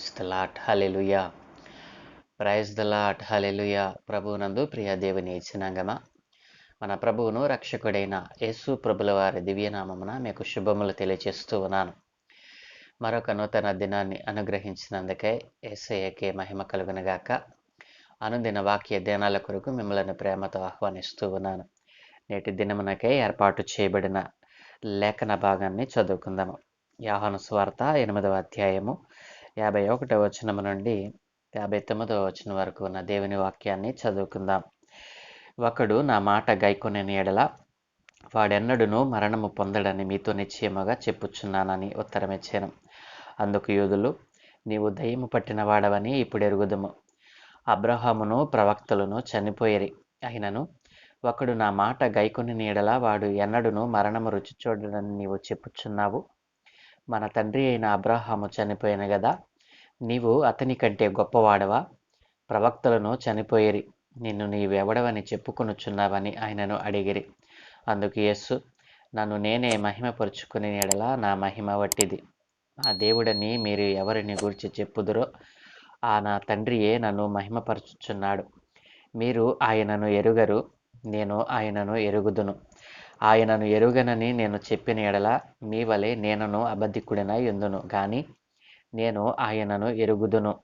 Praise the lord hallelujah praise the lord hallelujah ప్రభువునందు ప్రియ దేవుని జనాంగమా మన ప్రభువును రక్షకుడైన యేసు ప్రభుల వారి దివ్యనామమున మీకు శుభములు తెలియజేస్తూ ఉన్నాను. మరొక నూతన దినాన్ని అనుగ్రహించినందుకే ఏసయ్యకే మహిమ కలుగునగాక అనుదిన వాక్య ధ్యానాల కొరకు మిమ్మల్ని ప్రేమతో ఆహ్వానిస్తూ ఉన్నాను. నేటి దినమునకే ఏర్పాటు చేయబడిన లేఖన భాగాన్ని చదువుకుందాము. యాహాను స్వార్త ఎనిమిదవ అధ్యాయము యాభై ఒకటవ వచనము నుండి యాభై తొమ్మిదవ వచనం వరకు ఉన్న దేవుని వాక్యాన్ని చదువుకుందాం. ఒకడు నా మాట గైకొనే నీడల వాడెన్నడును మరణము పొందడని మీతో నిశ్చయముగా చెప్పుచున్నానని ఉత్తరమిచ్చాను అందుకు యూదులు నీవు దయ్యము పట్టిన వాడవని ఇప్పుడు ఎరుగుదము. అబ్రహామును ప్రవక్తలను చనిపోయేరి. అయినను ఒకడు నా మాట గైకొని నీడల వాడు ఎన్నడును మరణము రుచి చూడడని నీవు చెప్పుచున్నావు. మన తండ్రి అయిన అబ్రహాము చనిపోయిన కదా నీవు అతని కంటే గొప్పవాడవా? ప్రవక్తలను చనిపోయేరి. నిన్ను నీవెవడవని చెప్పుకొనుచున్నావని ఆయనను అడిగిరి. అందుకు యేసు నన్ను నేనే మహిమపరుచుకుని ఎడల నా మహిమ వట్టిది. ఆ దేవుడని మీరు ఎవరిని గురించి చెప్పుదురో ఆ నా తండ్రియే నన్ను మహిమపరచుచున్నాడు. మీరు ఆయనను ఎరుగరు నేను ఆయనను ఎరుగుదును. ఆయనను ఎరుగనని నేను చెప్పిన ఎడల మీ వలె నేనను అబద్ధికుడినై ఎందును కానీ నేను ఆయనను ఎరుగుదును.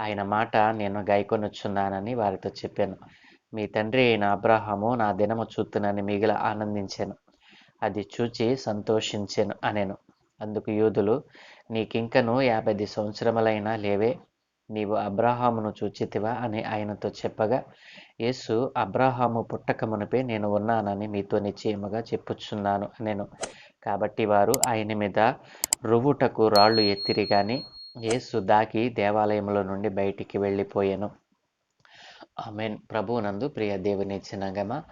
ఆయన మాట నేను గైకొనుచున్నానని వారితో చెప్పాను. మీ తండ్రి అయిన అబ్రహము నా దినము చూతునని మిగిలి ఆనందించాను. అది చూచి సంతోషించాను అనేను. అందుకు యూదులు నీకింకను యాభై సంవత్సరములైనా లేవే. నీవు అబ్రహామును చూచితివా? అని ఆయనతో చెప్పగా యేసు అబ్రహాము పుట్టక మునిపే నేను ఉన్నానని మీతో నిశ్చయముగా చెప్పుచున్నాను నేను కాబట్టి వారు ఆయన మీద రువ్వుటకు రాళ్ళు ఎత్తిరి కానీ యేసు దాకి దేవాలయంలో నుండి బయటికి వెళ్ళిపోయాను. ఆమెన్. ప్రభువునందు ప్రియ దేవుని చిన్నగమ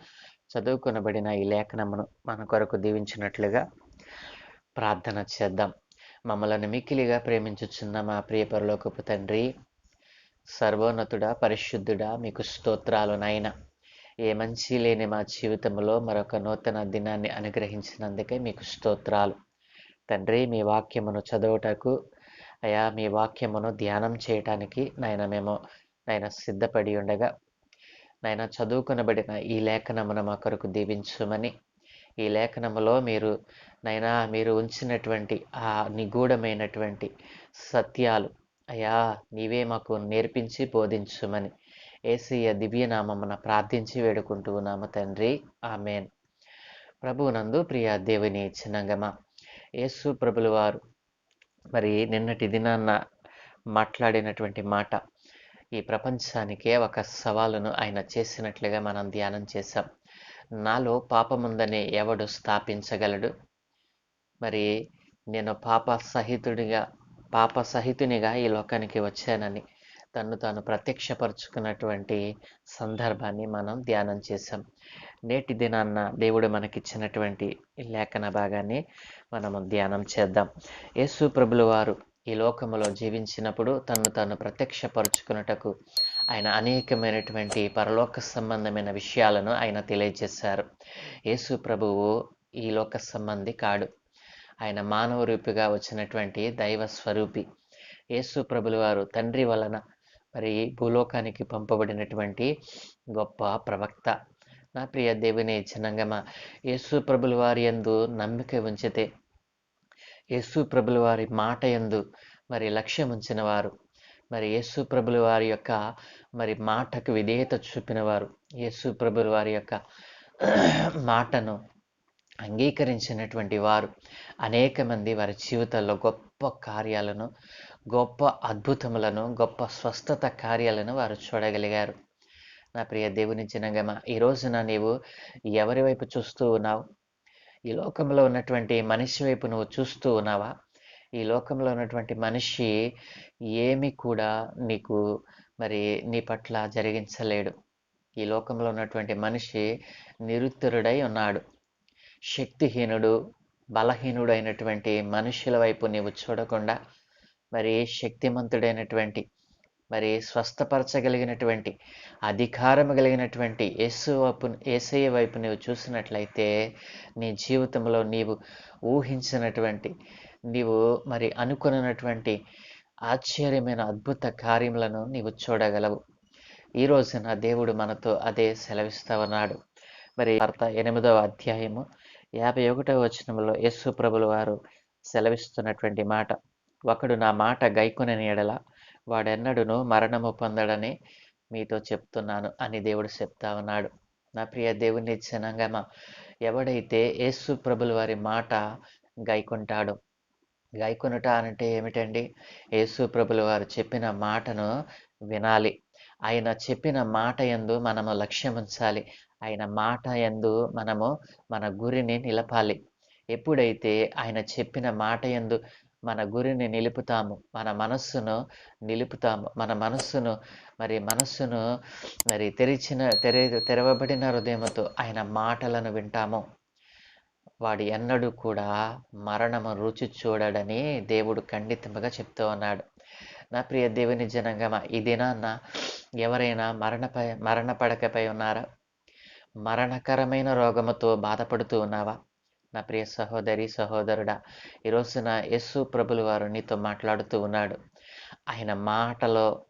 చదువుకొనబడిన ఈ లేఖనమును మన కొరకు దీవించినట్లుగా ప్రార్థన చేద్దాం. మమ్మలను మిక్కిలిగా ప్రేమించుచున్న మా ప్రియ పరలోకపు తండ్రి సర్వోన్నతుడా పరిశుద్ధుడా మీకు స్తోత్రాలు నాయనా. ఏ మంచి లేని మా జీవితంలో మరొక నూతన దినాన్ని అనుగ్రహించినందుకే మీకు స్తోత్రాలు. తండ్రి మీ వాక్యమును చదువుటకు అయా మీ వాక్యమును ధ్యానం చేయటానికి నాయన మేము నాయన సిద్ధపడి ఉండగా నాయన చదువుకునబడిన ఈ లేఖనమును మా కొరకు దీవించమని ఈ లేఖనములో మీరు నైనా మీరు ఉంచినటువంటి ఆ నిగూఢమైనటువంటి సత్యాలు అయా నీవే మాకు నేర్పించి బోధించుమని ఏసీయ దివ్యనామమున ప్రార్థించి వేడుకుంటూ ఉన్నాము తండ్రి. ఆమెన్. ప్రభునందు ప్రియ దేవుని చిన్నంగమ. యేసు ప్రభుల వారు మరి నిన్నటి దినాన్న మాట్లాడినటువంటి మాట ఈ ప్రపంచానికే ఒక సవాలును ఆయన చేసినట్లుగా మనం ధ్యానం చేశాం. నాలో పాపముందని ఎవడు స్థాపించగలడు? మరి నేను పాప సహితుడిగా పాప సహితునిగా ఈ లోకానికి వచ్చానని తను తాను ప్రత్యక్షపరుచుకున్నటువంటి సందర్భాన్ని మనం ధ్యానం చేశాం. నేటి దినాన్న దేవుడు మనకిచ్చినటువంటి లేఖన భాగాన్ని మనము ధ్యానం చేద్దాం. యేసు ప్రభులు వారు ఈ లోకములో జీవించినప్పుడు తను తాను ప్రత్యక్షపరుచుకున్నటకు ఆయన అనేకమైనటువంటి పరలోక సంబంధమైన విషయాలను ఆయన తెలియజేశారు. యేసు ప్రభువు ఈ లోక సంబంధి కాడు. ఆయన మానవ రూపిగా వచ్చినటువంటి దైవ స్వరూపి యేసు ప్రభులు వారు తండ్రి వలన మరి భూలోకానికి పంపబడినటువంటి గొప్ప ప్రవక్త. నా ప్రియ దేవుని చిన్నంగమ యేసు ప్రభుల వారి యందు నమ్మిక ఉంచితే యేసు ప్రభుల వారి మాట యందు మరి లక్ష్యం ఉంచిన వారు మరి యేసు ప్రభుల వారి యొక్క మరి మాటకు విధేయత చూపిన వారు యేసు ప్రభుల వారి యొక్క మాటను అంగీకరించినటువంటి వారు అనేక మంది వారి జీవితాల్లో గొప్ప కార్యాలను గొప్ప అద్భుతములను గొప్ప స్వస్థత కార్యాలను వారు చూడగలిగారు. నా ప్రియ దేవుని జనగమ ఈ రోజున నీవు ఎవరి వైపు చూస్తూ ఉన్నావు? ఈ లోకంలో ఉన్నటువంటి మనిషి వైపు నువ్వు చూస్తూ ఉన్నావా? ఈ లోకంలో ఉన్నటువంటి మనిషి ఏమి కూడా నీకు మరి నీ పట్ల జరిగించలేడు. ఈ లోకంలో ఉన్నటువంటి మనిషి నిరుత్తరుడై ఉన్నాడు. శక్తిహీనుడు బలహీనుడైనటువంటి మనుషుల వైపు నీవు చూడకుండా మరి శక్తిమంతుడైనటువంటి మరి స్వస్థపరచగలిగినటువంటి అధికారం కలిగినటువంటి యేసు వైపు ఏసయ్య వైపు నీవు చూసినట్లయితే నీ జీవితంలో నీవు ఊహించినటువంటి నీవు మరి అనుకున్నటువంటి ఆశ్చర్యమైన అద్భుత కార్యములను నీవు చూడగలవు. ఈ రోజున దేవుడు మనతో అదే సెలవిస్తా ఉన్నాడు. మరి వార్త ఎనిమిదవ అధ్యాయము యాభై ఒకటవ వచనంలో యేసు ప్రభుల వారు సెలవిస్తున్నటువంటి మాట. ఒకడు నా మాట గైకొనని ఎడల వాడెన్నడును మరణము పొందడని మీతో చెప్తున్నాను అని దేవుడు చెప్తా ఉన్నాడు. నా ప్రియ దేవుని జనంగమ ఎవడైతే యేసు ప్రభుల వారి మాట గైకుంటాడో గైకొనుట అంటే ఏమిటండి? యేసు ప్రభుల వారు చెప్పిన మాటను వినాలి. ఆయన చెప్పిన మాట యందు మనము లక్ష్యం ఉంచాలి. ఆయన మాట యందు మనము మన గురిని నిలపాలి. ఎప్పుడైతే ఆయన చెప్పిన మాట యందు మన గురిని నిలుపుతాము. మన మనస్సును నిలుపుతాము. మన మనస్సును మరి మనస్సును మరి తెరిచిన తెర తెరవబడిన హృదయంతో ఆయన మాటలను వింటాము. వాడు ఎన్నడూ కూడా మరణము రుచి చూడడని దేవుడు ఖండితముగా చెప్తూ ఉన్నాడు. నా ప్రియ దేవుని జనంగా ఈ దినాన్న ఎవరైనా మరణపై మరణ పడకపై ఉన్నారా? మరణకరమైన రోగముతో బాధపడుతూ ఉన్నావా? నా ప్రియ సహోదరి సహోదరుడా ఈ రోజున యస్సు ప్రభులు వారు నీతో మాట్లాడుతూ ఉన్నాడు. ఆయన మాటలో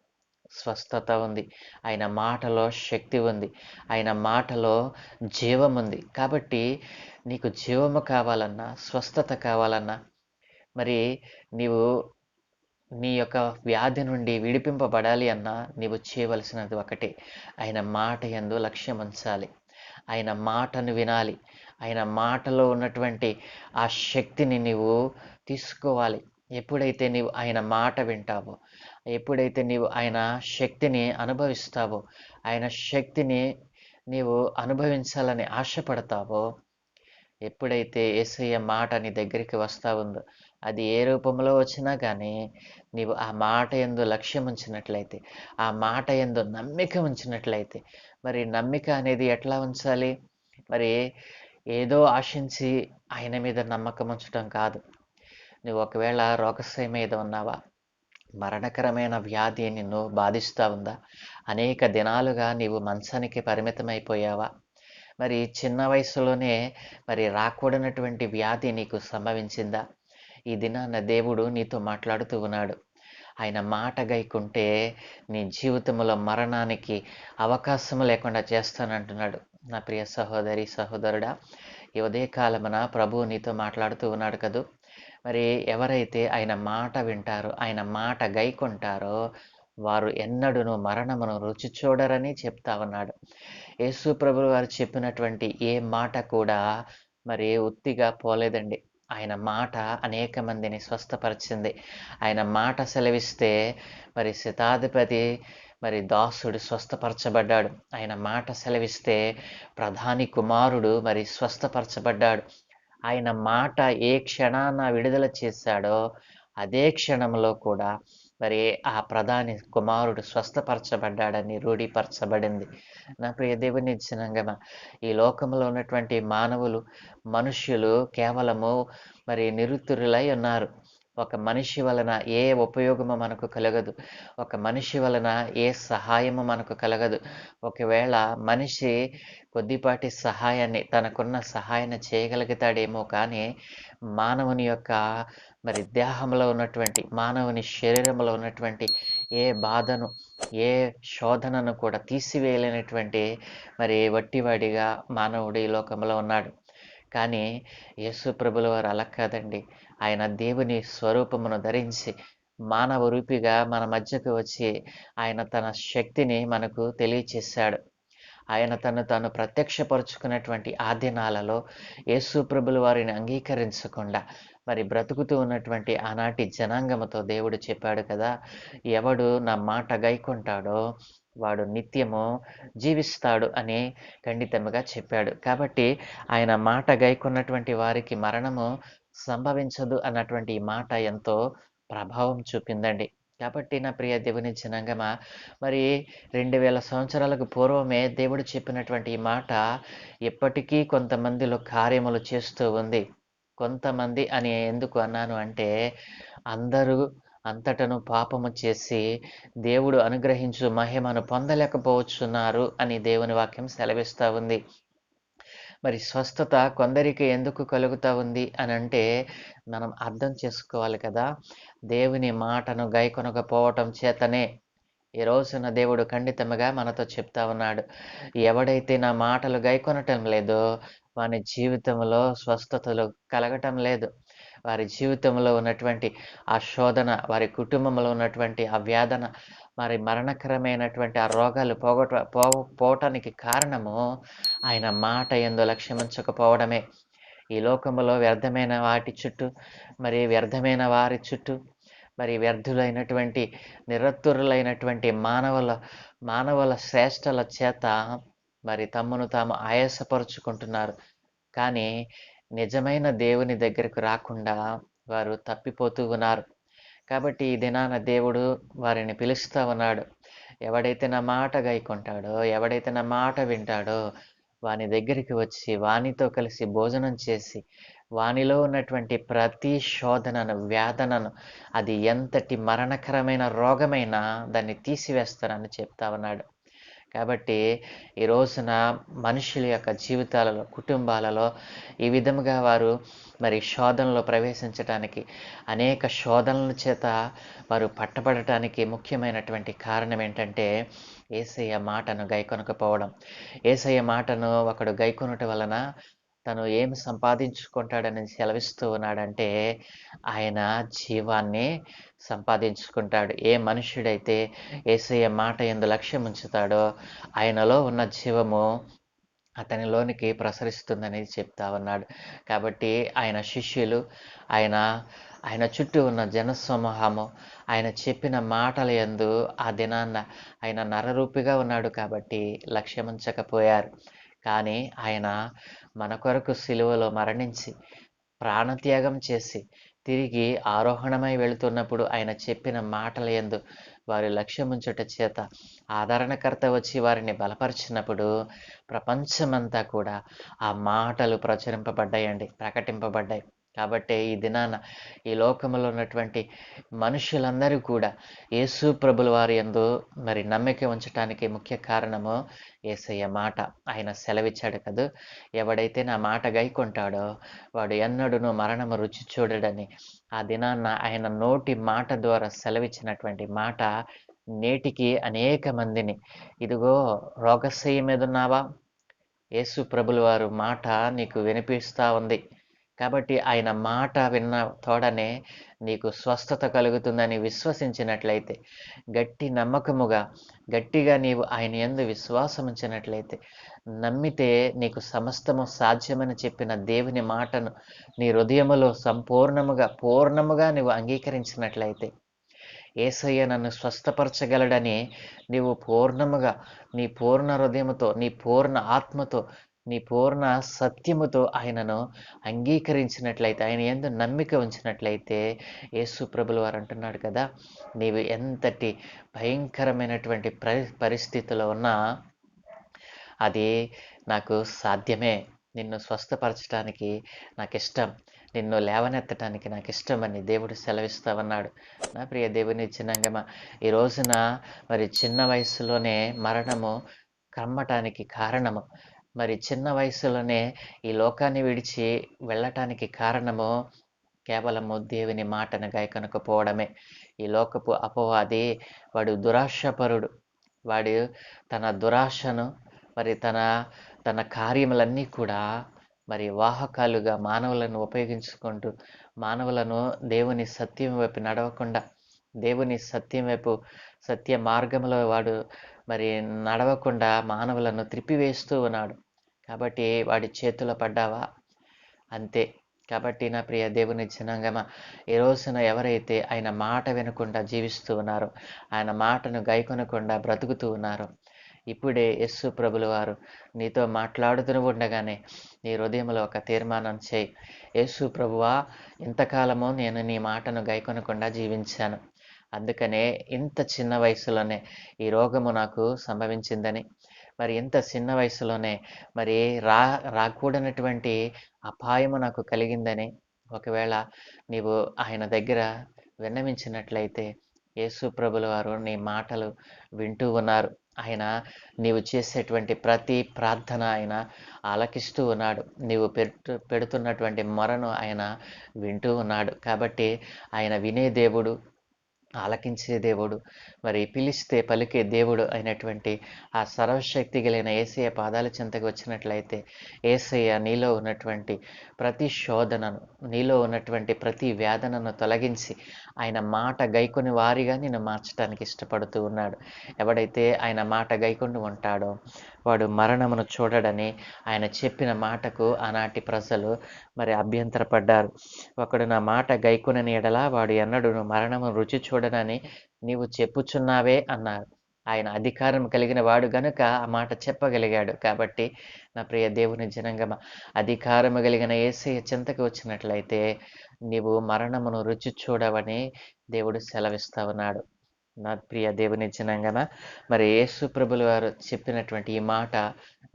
స్వస్థత ఉంది. ఆయన మాటలో శక్తి ఉంది. ఆయన మాటలో జీవం ఉంది. కాబట్టి నీకు జీవము కావాలన్నా స్వస్థత కావాలన్నా మరి నీవు నీ యొక్క వ్యాధి నుండి విడిపింపబడాలి అన్నా నీవు చేయవలసినది ఒకటే. ఆయన మాట ఎందు లక్ష్యం ఉంచాలి ఆయన మాటను వినాలి. ఆయన మాటలో ఉన్నటువంటి ఆ శక్తిని నీవు తీసుకోవాలి. ఎప్పుడైతే నీవు ఆయన మాట వింటావో ఎప్పుడైతే నీవు ఆయన శక్తిని అనుభవిస్తావో ఆయన శక్తిని నీవు అనుభవించాలని ఆశపడతావో ఎప్పుడైతే ఏసయ్య మాట నీ దగ్గరికి వస్తా ఉందో అది ఏ రూపంలో వచ్చినా కానీ నీవు ఆ మాట ఎందు లక్ష్యం ఉంచినట్లయితే ఆ మాట ఎందు నమ్మిక ఉంచినట్లయితే మరి నమ్మిక అనేది ఎట్లా ఉంచాలి? మరి ఏదో ఆశించి ఆయన మీద నమ్మకం ఉంచడం కాదు. నువ్వు ఒకవేళ రోగశయ మీద ఉన్నావా? మరణకరమైన వ్యాధి నిన్ను బాధిస్తూ ఉందా? అనేక దినాలుగా నీవు మంచానికి పరిమితమైపోయావా? మరి చిన్న వయసులోనే మరి రాకూడనటువంటి వ్యాధి నీకు సంభవించిందా? ఈ దినాన దేవుడు నీతో మాట్లాడుతూ ఉన్నాడు. ఆయన మాట గైకుంటే నీ జీవితంలో మరణానికి అవకాశం లేకుండా చేస్తానంటున్నాడు. నా ప్రియ సహోదరి సహోదరుడా ఈ ఉదయకాలమున ప్రభు నీతో మాట్లాడుతూ ఉన్నాడు కదూ. మరి ఎవరైతే ఆయన మాట వింటారో ఆయన మాట గైకుంటారో వారు ఎన్నడూను మరణమును రుచి చూడరని చెప్తా ఉన్నాడు. యేసు ప్రభు వారు చెప్పినటువంటి ఏ మాట కూడా మరి ఉత్తిగా పోలేదండి. ఆయన మాట అనేక మందిని స్వస్థపరిచింది. ఆయన మాట సెలవిస్తే మరి శతాధిపతి మరి దాసుడు స్వస్థపరచబడ్డాడు. ఆయన మాట సెలవిస్తే ప్రధాని కుమారుడు మరి స్వస్థపరచబడ్డాడు. ఆయన మాట ఏ క్షణాన విడుదల చేశాడో అదే క్షణంలో కూడా మరి ఆ ప్రధాని కుమారుడు స్వస్థపరచబడ్డాడని రూఢీపరచబడింది. నా ప్రియ దేవుని జనంగమ ఈ లోకంలో ఉన్నటువంటి మానవులు మనుష్యులు కేవలము మరి నిరుతురులై ఉన్నారు. ఒక మనిషి వలన ఏ ఉపయోగము మనకు కలగదు. ఒక మనిషి వలన ఏ సహాయము మనకు కలగదు. ఒకవేళ మనిషి కొద్దిపాటి సహాయాన్ని తనకున్న సహాయాన్ని చేయగలుగుతాడేమో కానీ మానవుని యొక్క మరి దేహంలో ఉన్నటువంటి మానవుని శరీరంలో ఉన్నటువంటి ఏ బాధను ఏ శోధనను కూడా తీసివేయలేనటువంటి మరి వట్టివాడిగా మానవుడు ఈ లోకంలో ఉన్నాడు. కానీ యేసు ప్రభుల వారు అలా కాదండి. ఆయన దేవుని స్వరూపమును ధరించి మానవ రూపిగా మన మధ్యకు వచ్చి ఆయన తన శక్తిని మనకు తెలియచేశాడు. ఆయన తను తాను ప్రత్యక్షపరుచుకున్నటువంటి ఆ దినాలలో యేసు ప్రభుల వారిని అంగీకరించకుండా మరి బ్రతుకుతూ ఉన్నటువంటి ఆనాటి జనాంగముతో దేవుడు చెప్పాడు కదా ఎవడు నా మాట గైకుంటాడో వాడు నిత్యము జీవిస్తాడు అని ఖండితముగా చెప్పాడు. కాబట్టి ఆయన మాట గైకున్నటువంటి వారికి మరణము సంభవించదు అన్నటువంటి ఈ మాట ఎంతో ప్రభావం చూపిందండి. కాబట్టి నా ప్రియ దేవుని జనాంగమ మరి రెండు వేల సంవత్సరాలకు పూర్వమే దేవుడు చెప్పినటువంటి ఈ మాట ఎప్పటికీ కొంతమందిలో కార్యములు చేస్తూ ఉంది. కొంతమంది అని ఎందుకు అన్నాను అంటే అందరూ అంతటను పాపము చేసి దేవుడు అనుగ్రహించు మహిమను పొందలేకపోవచ్చున్నారు అని దేవుని వాక్యం సెలవిస్తూ ఉంది. మరి స్వస్థత కొందరికి ఎందుకు కలుగుతా ఉంది అని అంటే మనం అర్థం చేసుకోవాలి కదా దేవుని మాటను గైకొనకపోవటం చేతనే ఈ రోజున దేవుడు ఖండితముగా మనతో చెప్తా ఉన్నాడు. ఎవడైతే నా మాటలు గైకొనటం లేదో వారి జీవితంలో స్వస్థతలు కలగటం లేదు. వారి జీవితంలో ఉన్నటువంటి ఆ శోధన వారి కుటుంబంలో ఉన్నటువంటి ఆ వేదన మరి మరణకరమైనటువంటి ఆ రోగాలు పోగొట పో పోవటానికి కారణము ఆయన మాట ఎందు లక్ష్యమించకపోవడమే. ఈ లోకములో వ్యర్థమైన వాటి చుట్టూ మరి వ్యర్థమైన వారి చుట్టూ మరి వ్యర్థులైనటువంటి నిరత్తురులైనటువంటి మానవుల మానవుల శ్రేష్టల చేత మరి తమ్మును తాము ఆయాసపరుచుకుంటున్నారు. కానీ నిజమైన దేవుని దగ్గరకు రాకుండా వారు తప్పిపోతూ ఉన్నారు. కాబట్టి ఈ దినాన దేవుడు వారిని పిలుస్తూ ఉన్నాడు. ఎవడైతే నా మాట గైకుంటాడో ఎవడైతే నా మాట వింటాడో వాని దగ్గరికి వచ్చి వానితో కలిసి భోజనం చేసి వానిలో ఉన్నటువంటి ప్రతి శోధనను వేదనను అది ఎంతటి మరణకరమైన రోగమైనా దాన్ని తీసివేస్తానని చెప్తా ఉన్నాడు. కాబట్టి ఈ రోజున మనుషుల యొక్క జీవితాలలో కుటుంబాలలో ఈ విధముగా వారు మరి శోధనలో ప్రవేశించడానికి అనేక శోధనల చేత వారు పట్టబడటానికి ముఖ్యమైనటువంటి కారణం ఏంటంటే ఏసయ్య మాటను గైకొనకపోవడం. ఏసయ్య మాటను ఒకడు గైకొనటం వలన తను ఏమి సంపాదించుకుంటాడని సెలవిస్తూ ఉన్నాడంటే ఆయన జీవాన్ని సంపాదించుకుంటాడు. ఏ మనుషుడైతే ఏసయ్య మాట ఎందు లక్ష్యం ఉంచుతాడో ఆయనలో ఉన్న జీవము అతనిలోనికి ప్రసరిస్తుందని చెప్తా ఉన్నాడు. కాబట్టి ఆయన శిష్యులు ఆయన ఆయన చుట్టూ ఉన్న జనసమూహము ఆయన చెప్పిన మాటల యందు ఆ దినాన్న ఆయన నరరూపిగా ఉన్నాడు కాబట్టి లక్ష్యముంచకపోయారు. కానీ ఆయన మన కొరకు సిలువలో మరణించి ప్రాణత్యాగం చేసి తిరిగి ఆరోహణమై వెళుతున్నప్పుడు ఆయన చెప్పిన మాటల ఎందు వారి లక్ష్యముంచుట చేత ఆదరణకర్త వచ్చి వారిని బలపరిచినప్పుడు ప్రపంచమంతా కూడా ఆ మాటలు ప్రచురింపబడ్డాయండి ప్రకటింపబడ్డాయి. కాబట్టి ఈ దినాన ఈ లోకంలో ఉన్నటువంటి మనుషులందరూ కూడా యేసు ప్రభుల వారి యందు మరి నమ్మిక ఉంచటానికి ముఖ్య కారణము ఏసయ్య మాట. ఆయన సెలవిచ్చాడు కదా ఎవడైతే నా మాట గైకొంటాడో వాడు ఎన్నడూను మరణము రుచి చూడడని ఆ దినాన్న ఆయన నోటి మాట ద్వారా సెలవిచ్చినటువంటి మాట నేటికి అనేక మందిని ఇదిగో రోగశయ్య మీద ఉన్నావా యేసు ప్రభుల వారు మాట నీకు వినిపిస్తూ ఉంది. కాబట్టి ఆయన మాట విన్న తోడనే నీకు స్వస్థత కలుగుతుందని విశ్వసించినట్లయితే గట్టి నమ్మకముగా గట్టిగా నీవు ఆయన ఎందు విశ్వాసం ఉంచినట్లయితే నమ్మితే నీకు సమస్తము సాధ్యమని చెప్పిన దేవుని మాటను నీ హృదయములో సంపూర్ణముగా పూర్ణముగా నీవు అంగీకరించినట్లయితే ఏసయ్య నన్ను స్వస్థపరచగలడని నీవు పూర్ణముగా నీ పూర్ణ హృదయముతో నీ పూర్ణ ఆత్మతో నీ పూర్ణ సత్యముతో ఆయనను అంగీకరించినట్లయితే ఆయన ఎందు నమ్మిక ఉంచినట్లయితే యేసు ప్రభుల వారు అంటున్నాడు కదా నీవు ఎంతటి భయంకరమైనటువంటి పరి పరిస్థితిలో ఉన్నా అది నాకు సాధ్యమే. నిన్ను స్వస్థపరచడానికి నాకు ఇష్టం నిన్ను లేవనెత్తడానికి నాకు ఇష్టమని దేవుడు సెలవిస్తామన్నాడు నా ప్రియ దేవుని చిన్నంగమ ఈ రోజున మరి చిన్న వయసులోనే మరణము కమ్మటానికి కారణము. మరి చిన్న వయసులోనే ఈ లోకాన్ని విడిచి వెళ్ళటానికి కారణము కేవలము దేవుని మాటను గాయకనకపోవడమే ఈ లోకపు అపవాది వాడు దురాశపరుడు. వాడు తన దురాశను మరి తన తన కార్యములన్నీ కూడా మరి వాహకాలుగా మానవులను ఉపయోగించుకుంటూ మానవులను దేవుని సత్యం వైపు నడవకుండా దేవుని సత్యం వైపు సత్య మార్గంలో వాడు మరి నడవకుండా మానవులను త్రిప్పివేస్తూ ఉన్నాడు. కాబట్టి వాడి చేతిలో పడ్డావా? అంతే. కాబట్టి నా ప్రియ దేవుని జనాంగమ ఈ రోజున ఎవరైతే ఆయన మాట వినకుండా జీవిస్తూ ఉన్నారో ఆయన మాటను గైకొనకుండా బ్రతుకుతూ ఉన్నారో ఇప్పుడే యస్సు ప్రభులు వారు నీతో మాట్లాడుతూ ఉండగానే నీ హృదయంలో ఒక తీర్మానం చేయి. యేసు ప్రభువా ఇంతకాలము నేను నీ మాటను గైకొనకుండా జీవించాను. అందుకనే ఇంత చిన్న వయసులోనే ఈ రోగము నాకు సంభవించిందని. మరి ఇంత చిన్న వయసులోనే మరి రా రాకూడనటువంటి అపాయము నాకు కలిగిందని. ఒకవేళ నీవు ఆయన దగ్గర విన్నవించినట్లయితే యేసు ప్రభుల వారు నీ మాటలు వింటూ ఉన్నారు. ఆయన నీవు చేసేటువంటి ప్రతి ప్రార్థన ఆయన ఆలకిస్తూ ఉన్నాడు. నీవు పెట్టు పెడుతున్నటువంటి మొరను ఆయన వింటూ ఉన్నాడు. కాబట్టి ఆయన వినే దేవుడు ఆలకించే దేవుడు మరి పిలిస్తే పలికే దేవుడు అయినటువంటి ఆ సర్వశక్తి కలిగిన ఏసయ్య పాదాల చింతకు వచ్చినట్లయితే ఏసయ్య నీలో ఉన్నటువంటి ప్రతి శోధనను నీలో ఉన్నటువంటి ప్రతి వేదనను తొలగించి ఆయన మాట గైకొని వారిగా నేను మార్చడానికి ఇష్టపడుతూ ఉన్నాడు. ఎవడైతే ఆయన మాట గైకొని ఉంటాడో వాడు మరణమును చూడడని ఆయన చెప్పిన మాటకు ఆనాటి ప్రజలు మరి అభ్యంతరపడ్డారు. ఒకడు నా మాట గైకొనని ఎడలా వాడు ఎన్నడూ మరణము రుచి చూడ చూడనని నీవు చెప్పుచున్నావే అన్నారు. ఆయన అధికారం కలిగిన వాడు గనుక ఆ మాట చెప్పగలిగాడు. కాబట్టి నా ప్రియ దేవుని జనంగమ అధికారము కలిగిన ఏసీ చింతకు వచ్చినట్లయితే నీవు మరణమును రుచి చూడవని దేవుడు సెలవిస్తా ఉన్నాడు. నా ప్రియ దేవుని జనంగమ మరి యేసు ప్రభులు వారు చెప్పినటువంటి ఈ మాట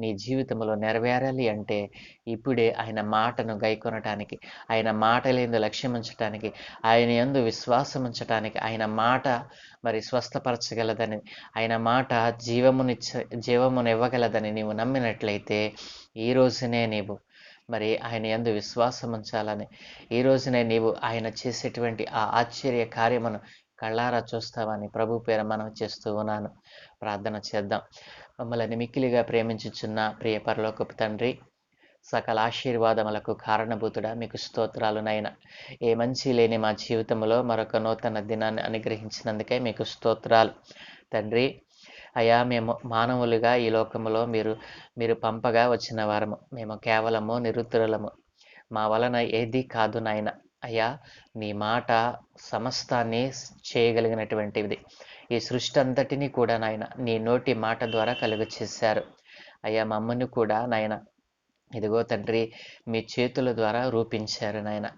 నీ జీవితంలో నెరవేరాలి అంటే ఇప్పుడే ఆయన మాటను గైకొనటానికి ఆయన మాట లేని లక్ష్యం ఉంచటానికి ఆయన యందు విశ్వాసం ఉంచటానికి ఆయన మాట మరి స్వస్థపరచగలదని ఆయన మాట జీవమునిచ్చ జీవమునివ్వగలదని నీవు నమ్మినట్లయితే ఈ రోజునే నీవు మరి ఆయన యందు విశ్వాసం ఉంచాలని ఈ రోజునే నీవు ఆయన చేసేటువంటి ఆ ఆశ్చర్య కార్యమును కళ్ళారా చూస్తావని ప్రభు పేర మనం చేస్తూ ఉన్నాను. ప్రార్థన చేద్దాం. మమ్మల్ని మిక్కిలిగా ప్రేమించుచున్న ప్రియ పరలోకపు తండ్రి సకల ఆశీర్వాదములకు కారణభూతుడా మీకు స్తోత్రాలునైనా నాయన. ఏ మంచి లేని మా జీవితంలో మరొక నూతన దినాన్ని అనుగ్రహించినందుకే మీకు స్తోత్రాలు. తండ్రి అయా మేము మానవులుగా ఈ లోకములో మీరు మీరు పంపగా వచ్చిన వారము. మేము కేవలము నిరుద్రలము మా వలన ఏది కాదు నాయన. అయ్యా నీ మాట సమస్తాన్ని చేయగలిగినటువంటిది. ఈ సృష్టి అంతటినీ కూడా నాయన నీ నోటి మాట ద్వారా కలుగు చేశారు అయ్యా మమ్మల్ని కూడా నాయన ఇదిగో తండ్రి మీ చేతుల ద్వారా రూపించారు నాయన.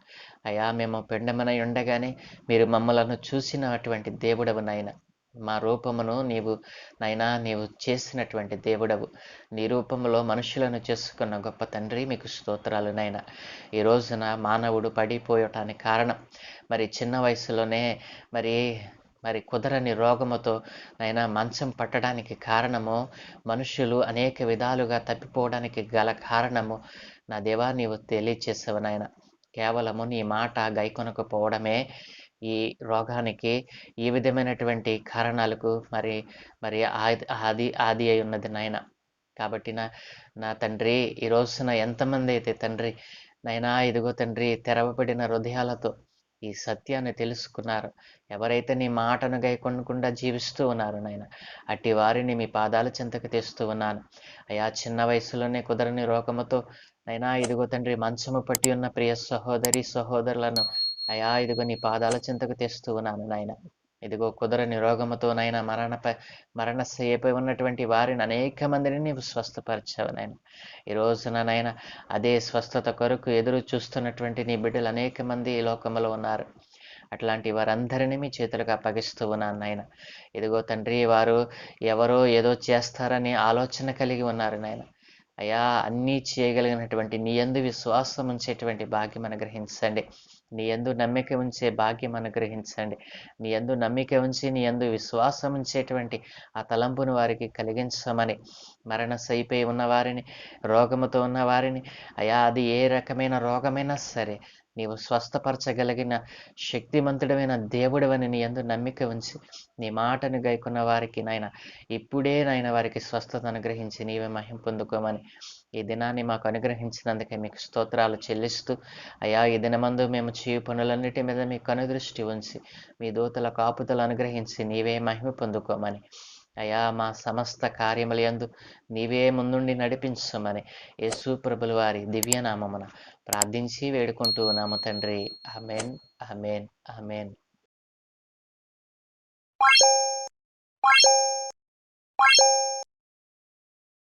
అయ్యా మేము పెండమనై ఉండగానే మీరు మమ్మలను చూసిన అటువంటి దేవుడవు నాయన. మా రూపమును నీవు నైనా నీవు చేసినటువంటి దేవుడవు. నీ రూపంలో మనుషులను చేసుకున్న గొప్ప తండ్రి మీకు స్తోత్రాలు నాయన. ఈ రోజున మానవుడు పడిపోయటానికి కారణం. మరి చిన్న వయసులోనే మరి మరి కుదరని రోగముతో నైనా మంచం పట్టడానికి కారణము మనుషులు అనేక విధాలుగా తప్పిపోవడానికి గల కారణము నా దేవా నీవు తెలియచేసావు నాయన. కేవలము నీ మాట గైకొనకపోవడమే ఈ రోగానికి ఈ విధమైనటువంటి కారణాలకు మరి మరి ఆది ఆది ఆది అయి ఉన్నది నాయన? కాబట్టి నా నా తండ్రి ఈ రోజున ఎంతమంది అయితే తండ్రి నైనా ఇదిగో తండ్రి తెరవబడిన హృదయాలతో ఈ సత్యాన్ని తెలుసుకున్నారు. ఎవరైతే నీ మాటను గైకొనకుండా జీవిస్తూ ఉన్నారు నాయన అట్టి వారిని మీ పాదాల చెంతకు తెస్తూ ఉన్నాను. అయా చిన్న వయసులోనే కుదరని రోగముతో నైనా ఇదిగో తండ్రి మంచము పట్టి ఉన్న ప్రియ సహోదరి సహోదరులను అయా ఇదిగో నీ పాదాల చింతకు తెస్తూ ఉన్నాను నాయన. ఇదిగో కుదరని రోగముతో నాయన మరణపై మరణ సేపై ఉన్నటువంటి వారిని అనేక మందిని నీవు స్వస్థపరిచావు నాయన. ఈ రోజున నాయన అదే స్వస్థత కొరకు ఎదురు చూస్తున్నటువంటి నీ బిడ్డలు అనేక మంది ఈ లోకంలో ఉన్నారు. అట్లాంటి వారందరినీ మీ చేతులకు అప్పగిస్తూ ఉన్నాను నాయన. ఇదిగో తండ్రి వారు ఎవరో ఏదో చేస్తారని ఆలోచన కలిగి ఉన్నారు నాయన. అయా అన్నీ చేయగలిగినటువంటి నీ యందు విశ్వాసం ఉంచేటువంటి భాగ్యం అనుగ్రహించండి. నీ యందు నమ్మిక ఉంచే భాగ్యం అనుగ్రహించండి. నీ యందు నమ్మిక ఉంచి నీ యందు విశ్వాసం ఉంచేటువంటి ఆ తలంపును వారికి కలిగించమని మరణ సైపై ఉన్న వారిని రోగముతో ఉన్న వారిని అయా అది ఏ రకమైన రోగమైనా సరే నీవు స్వస్థపరచగలిగిన శక్తిమంతుడమైన దేవుడవని నీ ఎందు నమ్మిక ఉంచి నీ మాటను గైకున్న వారికి నాయన ఇప్పుడే నాయన వారికి స్వస్థత అనుగ్రహించి నీవే మహిం పొందుకోమని ఈ దినాన్ని మాకు అనుగ్రహించినందుకే మీకు స్తోత్రాలు చెల్లిస్తూ అయా ఈ దినమందు మేము చేయు పనులన్నిటి మీద మీ కనుదృష్టి ఉంచి మీ దూతల కాపుతలు అనుగ్రహించి నీవే మహిమ పొందుకోమని అయా మా సమస్త కార్యములందు నీవే ముందుండి నడిపించమని యేసు ప్రభుల వారి దివ్యనామమున ప్రార్థించి వేడుకుంటూ ఉన్నాము తండ్రి. అమేన్ అమేన్ అమేన్